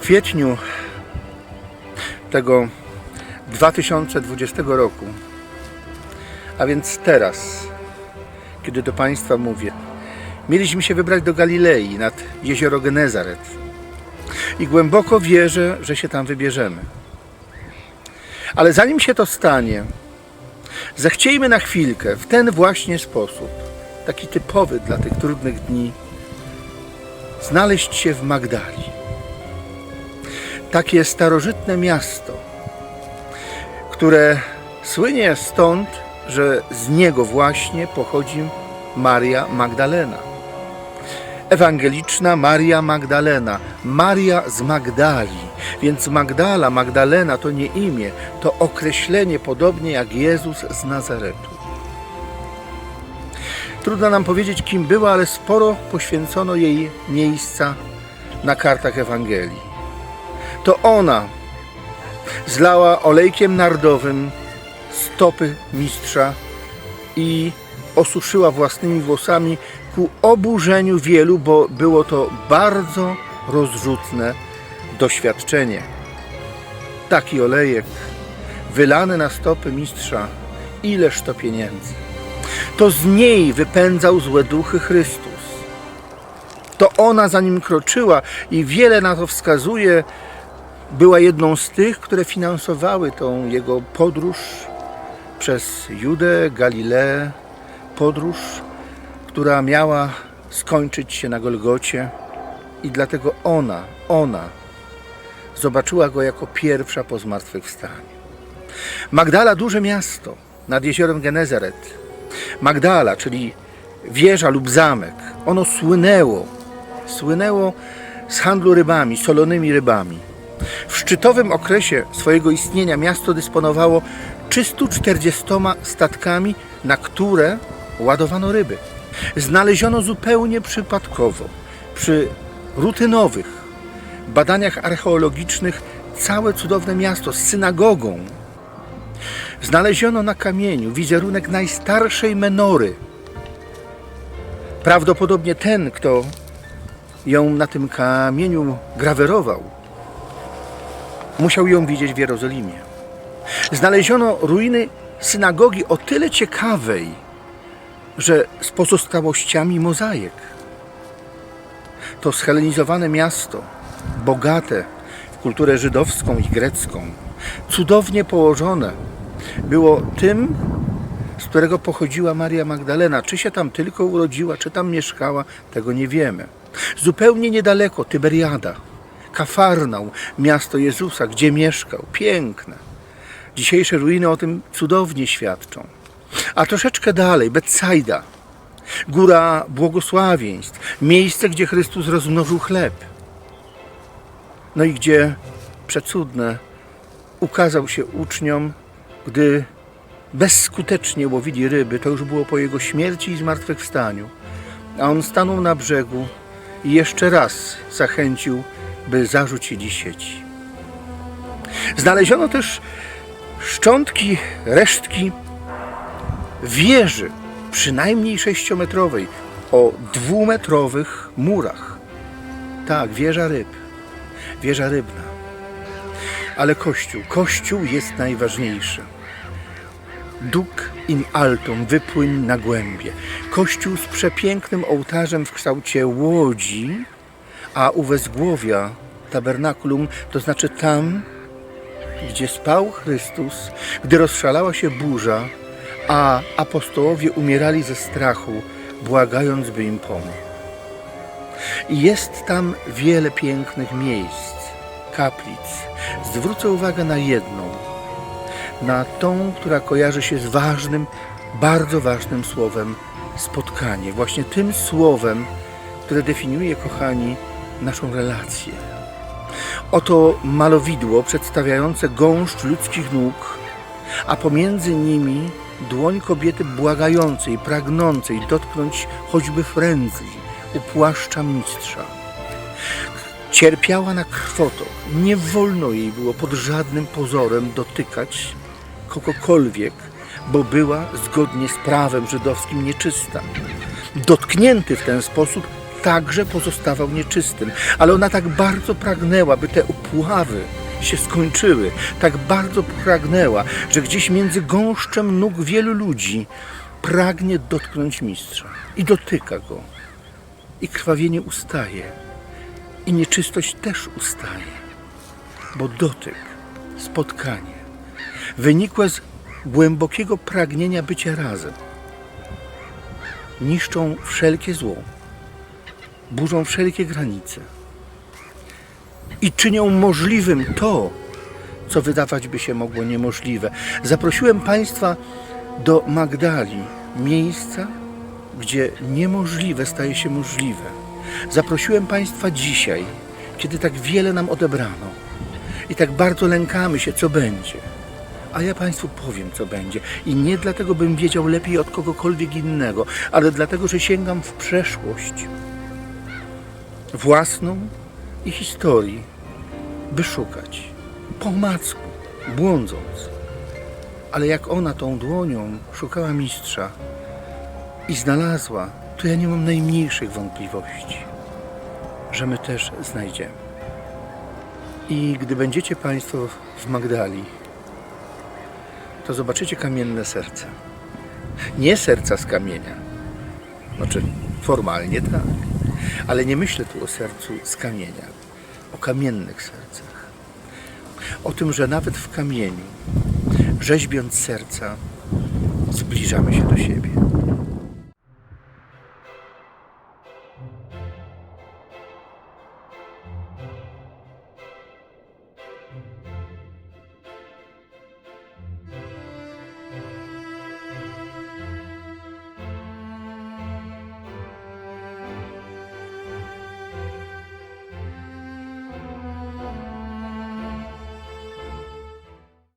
kwietniu tego 2020 roku, a więc teraz, kiedy do Państwa mówię, mieliśmy się wybrać do Galilei nad jezioro Genezaret i głęboko wierzę, że się tam wybierzemy. Ale zanim się to stanie, zechciejmy na chwilkę w ten właśnie sposób, taki typowy dla tych trudnych dni, znaleźć się w Magdali. Takie starożytne miasto, które słynie stąd, że z niego właśnie pochodzi Maria Magdalena. Ewangeliczna Maria Magdalena, Maria z Magdali. Więc Magdala, Magdalena to nie imię, to określenie, podobnie jak Jezus z Nazaretu. Trudno nam powiedzieć, kim była, ale sporo poświęcono jej miejsca na kartach Ewangelii. To ona zlała olejkiem nardowym stopy mistrza i osuszyła własnymi włosami ku oburzeniu wielu, bo było to bardzo rozrzutne doświadczenie. Taki olejek wylany na stopy mistrza, ileż to pieniędzy. To z niej wypędzał złe duchy Chrystus. To ona za nim kroczyła i wiele na to wskazuje, była jedną z tych, które finansowały tą jego podróż przez Judę, Galileę, podróż, która miała skończyć się na Golgocie i dlatego ona, ona zobaczyła go jako pierwsza po zmartwychwstaniu. Magdala, duże miasto nad jeziorem Genezaret. Magdala, czyli wieża lub zamek, ono słynęło, słynęło z handlu rybami, solonymi rybami. W szczytowym okresie swojego istnienia miasto dysponowało 340 statkami, na które ładowano ryby. Znaleziono zupełnie przypadkowo, przy rutynowych badaniach archeologicznych, całe cudowne miasto z synagogą. Znaleziono na kamieniu wizerunek najstarszej menory. Prawdopodobnie ten, kto ją na tym kamieniu grawerował, musiał ją widzieć w Jerozolimie. Znaleziono ruiny synagogi o tyle ciekawej, że z pozostałościami mozaik. To schelenizowane miasto, bogate w kulturę żydowską i grecką, cudownie położone, było tym, z którego pochodziła Maria Magdalena. Czy się tam tylko urodziła, czy tam mieszkała, tego nie wiemy. Zupełnie niedaleko Tyberiada, Kafarnał, miasto Jezusa, gdzie mieszkał. Piękne. Dzisiejsze ruiny o tym cudownie świadczą. A troszeczkę dalej, Betsaida, góra błogosławieństw, miejsce, gdzie Chrystus rozmnożył chleb. No i gdzie przecudne ukazał się uczniom, gdy bezskutecznie łowili ryby, to już było po jego śmierci i zmartwychwstaniu. A on stanął na brzegu i jeszcze raz zachęcił, by zarzucili sieci. Znaleziono też szczątki, resztki wieży, przynajmniej sześciometrowej, o dwumetrowych murach. Tak, wieża ryb, wieża rybna. Ale Kościół, Kościół jest najważniejszy. Duk in altum, wypłyń na głębie. Kościół z przepięknym ołtarzem w kształcie łodzi, a u wezgłowia tabernakulum, to znaczy tam, gdzie spał Chrystus, gdy rozszalała się burza, a apostołowie umierali ze strachu, błagając, by im pomógł. I jest tam wiele pięknych miejsc, kaplic. Zwrócę uwagę na jedną, na tą, która kojarzy się z ważnym, bardzo ważnym słowem spotkanie. Właśnie tym słowem, które definiuje, kochani, naszą relację. Oto malowidło przedstawiające gąszcz ludzkich nóg, a pomiędzy nimi dłoń kobiety błagającej, pragnącej dotknąć choćby frędzy u płaszcza mistrza. Cierpiała na krwotok. Nie wolno jej było pod żadnym pozorem dotykać kogokolwiek, bo była zgodnie z prawem żydowskim nieczysta. Dotknięty w ten sposób także pozostawał nieczystym. Ale ona tak bardzo pragnęła, by te opławy się skończyły, tak bardzo pragnęła, że gdzieś między gąszczem nóg wielu ludzi pragnie dotknąć mistrza. I dotyka go. I krwawienie ustaje. I nieczystość też ustaje. Bo dotyk, spotkanie, wynikłe z głębokiego pragnienia bycia razem, niszczą wszelkie zło, burzą wszelkie granice i czynią możliwym to, co wydawać by się mogło niemożliwe. Zaprosiłem Państwa do Magdali, miejsca, gdzie niemożliwe staje się możliwe. Zaprosiłem Państwa dzisiaj, kiedy tak wiele nam odebrano i tak bardzo lękamy się, co będzie. A ja Państwu powiem, co będzie. I nie dlatego, bym wiedział lepiej od kogokolwiek innego, ale dlatego, że sięgam w przeszłość własną i historii, by szukać po omacku, błądząc. Ale jak ona tą dłonią szukała mistrza i znalazła, to ja nie mam najmniejszych wątpliwości, że my też znajdziemy. I gdy będziecie Państwo w Magdali, to zobaczycie kamienne serce. Nie serca z kamienia. Znaczy, formalnie tak. Ale nie myślę tu o sercu z kamienia, o kamiennych sercach. O tym, że nawet w kamieniu, rzeźbiąc serca, zbliżamy się do siebie.